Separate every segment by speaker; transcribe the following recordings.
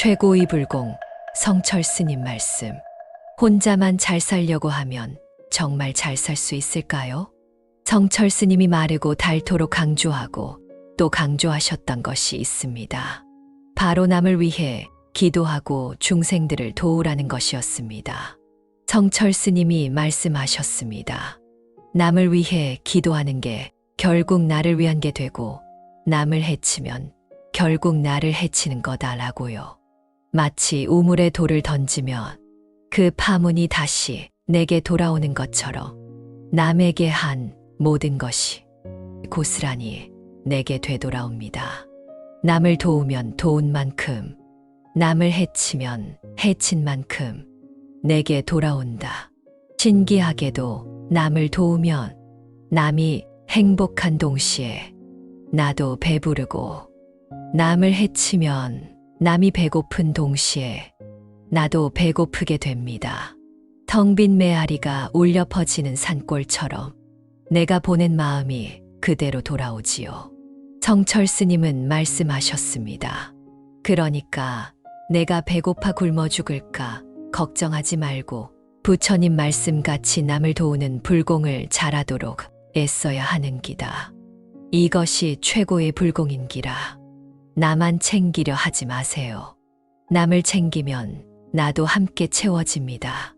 Speaker 1: 최고의 불공 성철 스님 말씀. 혼자만 잘 살려고 하면 정말 잘 살 수 있을까요? 성철 스님이 마르고 닳도록 강조하고 또 강조하셨던 것이 있습니다. 바로 남을 위해 기도하고 중생들을 도우라는 것이었습니다. 성철 스님이 말씀하셨습니다. 남을 위해 기도하는 게 결국 나를 위한 게 되고 남을 해치면 결국 나를 해치는 거다라고요. 마치 우물에 돌을 던지면 그 파문이 다시 내게 돌아오는 것처럼 남에게 한 모든 것이 고스란히 내게 되돌아옵니다. 남을 도우면 도운 만큼, 남을 해치면 해친 만큼 내게 돌아온다. 신기하게도 남을 도우면 남이 행복한 동시에 나도 배부르고 남을 해치면 남이 배고픈 동시에 나도 배고프게 됩니다. 텅 빈 메아리가 울려 퍼지는 산골처럼 내가 보낸 마음이 그대로 돌아오지요. 성철 스님은 말씀하셨습니다. 그러니까 내가 배고파 굶어 죽을까 걱정하지 말고 부처님 말씀같이 남을 도우는 불공을 잘하도록 애써야 하는 기다. 이것이 최고의 불공인기라. 나만 챙기려 하지 마세요. 남을 챙기면 나도 함께 채워집니다.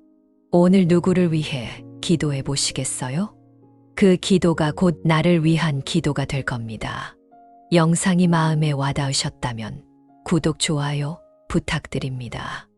Speaker 1: 오늘 누구를 위해 기도해 보시겠어요? 그 기도가 곧 나를 위한 기도가 될 겁니다. 영상이 마음에 와닿으셨다면 구독, 좋아요 부탁드립니다.